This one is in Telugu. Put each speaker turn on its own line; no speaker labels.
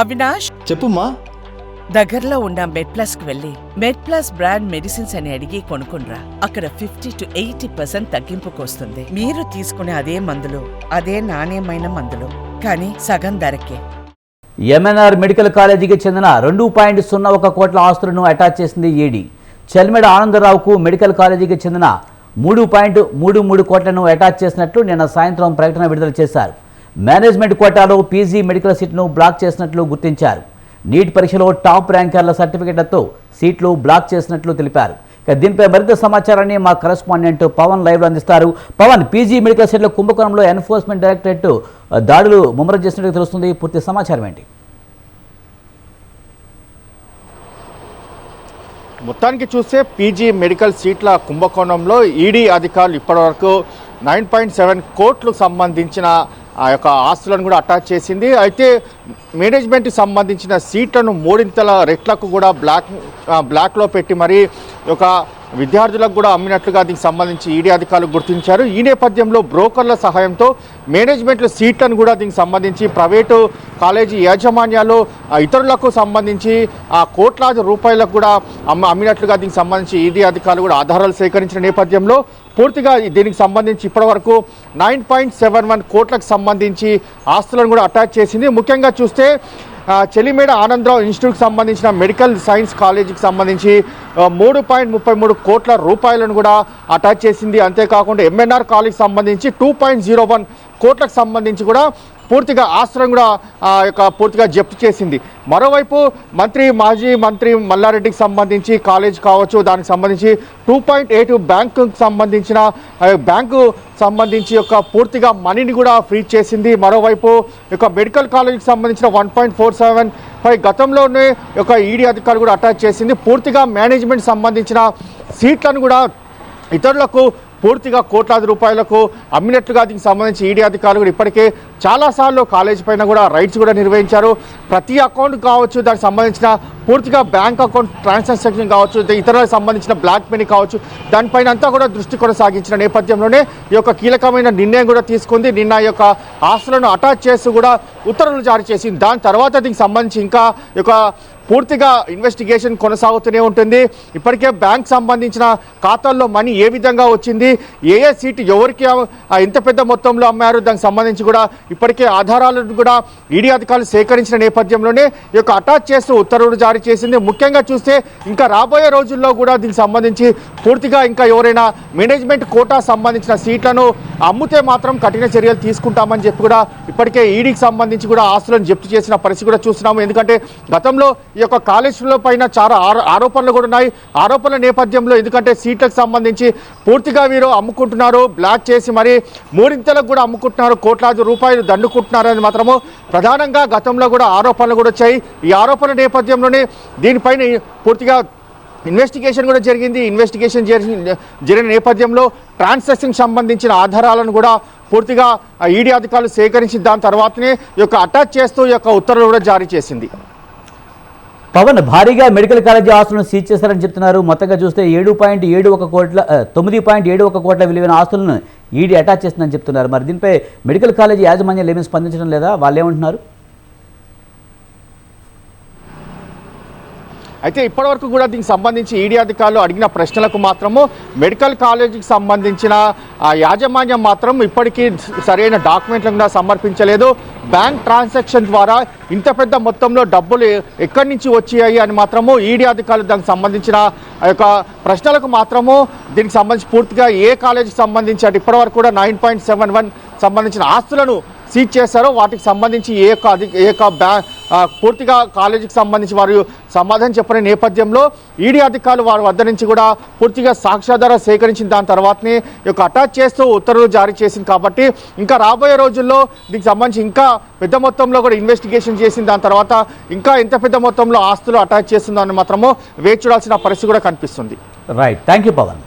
అవినాష్?
చెప్పుమా
దగ్గరలో ఉన్న మెడ్ ప్లస్కు వెళ్ళి మెడ్ ప్లస్ బ్రాండ్ మెడిసిన్స్ అని అడిగి కొనుక్కునరా అక్కడ ఫిఫ్టీ టు ఎయిటీ పర్సెంట్ తగ్గింపుకు వస్తుంది మీరు తీసుకునే అదే మందులు అదే నాణ్యమైన మందులు. కానీ సగం ధరకే.
ఎంఎన్ఆర్ మెడికల్ కాలేజీకి చెందిన రెండు పాయింట్ సున్నా ఒక కోట్ల ఆస్తులను అటాచ్ చేసింది ఈడీ చెల్మెడ ఆనందరావుకు మెడికల్ కాలేజీకి చెందిన మూడు పాయింట్ మూడు మూడు కోట్లను అటాచ్ చేసినట్లు నిన్న సాయంత్రం ప్రకటన విడుదల చేశారు. మేనేజ్మెంట్ కోటాలో పీజీ మెడికల్ సీట్ను బ్లాక్ చేసినట్లు గుర్తించారు. నీట్ పరీక్షలో టాప్ ర్యాంకర్ల సర్టిఫికెట్లతో సీట్లు బ్లాక్ చేసినట్లు తెలిపారు. ఇక దీనిపై మరింత సమాచారాన్ని మా కరెస్పాండెంట్ పవన్ లైవ్లో అందిస్తారు. పవన్ పీజీ మెడికల్ సీట్ల కుంభకోణంలో ఎన్ఫోర్స్మెంట్ డైరెక్టరేట్ దాడులు ముమ్మరం చేసినట్టు తెలుస్తుంది. పూర్తి సమాచారం ఏంటి?
మొత్తానికి చూస్తే పీజీ మెడికల్ సీట్ల కుంభకోణంలో ఈడీ అధికారులు ఇప్పటివరకు నైన్ పాయింట్ సెవెన్ కోట్లకు సంబంధించిన ఆ యొక్క ఆస్తులను కూడా అటాచ్ చేసింది. అయితే మేనేజ్మెంట్కి సంబంధించిన సీట్లను మూడింతల రెట్లకు కూడా బ్లాక్ బ్లాక్లో పెట్టి మరి ఒక విద్యార్థులకు కూడా అమ్మినట్లుగా దీనికి సంబంధించి ఈడీ అధికారులు గుర్తించారు. ఈ నేపథ్యంలో బ్రోకర్ల సహాయంతో మేనేజ్మెంట్లో సీట్లను కూడా దీనికి సంబంధించి ప్రైవేటు కాలేజీ యాజమాన్యాలు ఇతరులకు సంబంధించి ఆ కోట్లాది రూపాయలకు కూడా అమ్మ అమ్మినట్లుగా దీనికి సంబంధించి ఈడీ అధికారులు కూడా ఆధారాలు సేకరించిన నేపథ్యంలో పూర్తిగా దీనికి సంబంధించి ఇప్పటివరకు నైన్ పాయింట్ సెవెన్ వన్ కోట్లకు సంబంధించి ఆస్తులను కూడా అటాచ్ చేసింది. ముఖ్యంగా చూస్తే చెలిమేడ ఆనందరావు ఇన్స్టిట్యూట్కి సంబంధించిన మెడికల్ సైన్స్ కాలేజీకి సంబంధించి మూడు పాయింట్ ముప్పై మూడు కోట్ల రూపాయలను కూడా అటాచ్ చేసింది. అంతేకాకుండా ఎంఎన్ఆర్ కాలేజ్ సంబంధించి టూ పాయింట్ జీరో వన్ కోట్లకు సంబంధించి కూడా పూర్తిగా ఆశ్రయం కూడా ఆ యొక్క పూర్తిగా జప్తు చేసింది. మరోవైపు మంత్రి మాజీ మంత్రి మల్లారెడ్డికి సంబంధించి కాలేజ్ కావచ్చు దానికి సంబంధించి టూ పాయింట్ ఎయిట్ బ్యాంకు సంబంధించిన బ్యాంకు సంబంధించి యొక్క పూర్తిగా మనీని కూడా ఫ్రీ చేసింది. మరోవైపు యొక్క మెడికల్ కాలేజీకి సంబంధించిన వన్ పాయింట్ ఫోర్ సెవెన్ పై గతంలోనే యొక్క ఈడీ అధికారులు కూడా అటాచ్ చేసింది. పూర్తిగా మేనేజ్మెంట్ సంబంధించిన సీట్లను కూడా ఇతరులకు పూర్తిగా కోట్లాది రూపాయలకు అమ్మినట్లుగా దీనికి సంబంధించి ఈడీ అధికారులు కూడా ఇప్పటికే చాలాసార్లు కాలేజ్ పైన కూడా రైట్స్ కూడా నిర్వహించారు. ప్రతి అకౌంట్ కావచ్చు దానికి సంబంధించిన పూర్తిగా బ్యాంక్ అకౌంట్ ట్రాన్సాక్షన్ కావచ్చు ఇతరులకు సంబంధించిన బ్లాక్ మనీ కావచ్చు దానిపైన అంతా కూడా దృష్టి కొనసాగించిన నేపథ్యంలోనే ఈ యొక్క కీలకమైన నిర్ణయం కూడా తీసుకుంది. నిన్న ఈ యొక్క ఆస్తులను అటాచ్ చేస్తూ కూడా ఉత్తర్వులు జారీ చేసింది. దాని తర్వాత దీనికి సంబంధించి ఇంకా యొక్క పూర్తిగా ఇన్వెస్టిగేషన్ కొనసాగుతూనే ఉంటుంది. ఇప్పటికే బ్యాంక్ సంబంధించిన ఖాతాల్లో మనీ ఏ విధంగా వచ్చింది ఏ ఏ సీటు ఎవరికి ఎంత పెద్ద మొత్తంలో అమ్మారు దానికి సంబంధించి కూడా ఇప్పటికే ఆధారాలను కూడా ఈడీ అధికారులు సేకరించిన నేపథ్యంలోనే ఈ యొక్క అటాచ్ చేస్తూ ఉత్తర్వులు జారీ చేసింది. ముఖ్యంగా చూస్తే ఇంకా రాబోయే రోజుల్లో కూడా దీనికి సంబంధించి పూర్తిగా ఇంకా ఎవరైనా మేనేజ్మెంట్ కోటా సంబంధించిన సీట్లను అమ్మితే మాత్రం కఠిన చర్యలు తీసుకుంటామని చెప్పి కూడా ఇప్పటికే ఈడీకి సంబంధించి కూడా ఆస్తులను జప్తు చేసిన పరిస్థితి కూడా చూస్తున్నాము. ఎందుకంటే గతంలో ఈ యొక్క కాళేశ్వరంలో పైన చాలా ఆరో- ఆరోపణలు కూడా ఉన్నాయి. ఆరోపణల నేపథ్యంలో ఎందుకంటే సీట్లకు సంబంధించి పూర్తిగా వీరు అమ్ముకుంటున్నారు బ్లాక్ చేసి మరి మూడింతలకు కూడా అమ్ముకుంటున్నారు. కోట్లాది రూపాయలు ఆయన దండుకుంటున్నారని మాత్రము ప్రధానంగా గతంలో కూడా ఆరోపణలు కూడా వచ్చాయి. ఈ ఆరోపణల నేపథ్యంలోనే దీనిపైన పూర్తిగా ఇన్వెస్టిగేషన్ కూడా జరిగింది. ఇన్వెస్టిగేషన్ జరిగిన నేపథ్యంలో ట్రాన్సాక్షన్ సంబంధించిన ఆధారాలను కూడా పూర్తిగా ఈడీ అధికారులు సేకరించి దాని తర్వాతనే ఈ యొక్క అటాచ్ చేస్తూ ఈ యొక్క ఉత్తర్వులు కూడా జారీ చేసింది.
పవన్ భారీగా మెడికల్ కాలేజీ ఆస్తులను సీజ్ చేశారని చెప్తున్నారు. మొత్తంగా చూస్తే ఏడు పాయింట్ ఏడు ఒక కోట్ల తొమ్మిది పాయింట్ ఏడు ఒక కోట్ల విలువైన ఆస్తులను ఈడీ అటాచ్ చేస్తుందని చెప్తున్నారు. మరి దీనిపై మెడికల్ కాలేజీ యాజమాన్యాలు ఏమీ స్పందించడం లేదా? వాళ్ళు ఏమంటున్నారు
అయితే ఇప్పటివరకు కూడా దీనికి సంబంధించి ఈడీ అధికారులు అడిగిన ప్రశ్నలకు మాత్రము మెడికల్ కాలేజీకి సంబంధించిన ఆ యాజమాన్యం మాత్రం ఇప్పటికీ సరైన డాక్యుమెంట్లను కూడా సమర్పించలేదు. బ్యాంక్ ట్రాన్సాక్షన్ ద్వారా ఇంత పెద్ద మొత్తంలో డబ్బులు ఎక్కడి నుంచి వచ్చాయి అని మాత్రము ఈడీ అధికారులు దానికి సంబంధించిన ఆ యొక్క ప్రశ్నలకు మాత్రము దీనికి సంబంధించి పూర్తిగా ఏ కాలేజీకి సంబంధించి అంటే ఇప్పటివరకు కూడా నైన్ పాయింట్ సెవెన్ వన్ సంబంధించిన ఆస్తులను సీజ్ చేశారో వాటికి సంబంధించి ఏ యొక్క అధిక ఏ యొక్క బ్యాంక్ పూర్తిగా కాలేజీకి సంబంధించి వారు సమాధానం చెప్పిన నేపథ్యంలో ఈడీ అధికారులు వారి వద్ద నుంచి కూడా పూర్తిగా సాక్ష్యాధార సేకరించిన దాని తర్వాతనే ఈ యొక్క అటాచ్ చేస్తూ ఉత్తర్వులు జారీ చేసింది కాబట్టి ఇంకా రాబోయే రోజుల్లో దీనికి సంబంధించి ఇంకా పెద్ద మొత్తంలో కూడా ఇన్వెస్టిగేషన్ చేసిన దాని తర్వాత ఇంకా ఎంత పెద్ద మొత్తంలో ఆస్తులు అటాచ్ చేస్తుందని మాత్రము వేచి చూడాల్సిన పరిస్థితి కూడా కనిపిస్తుంది.
Right thank you Pawan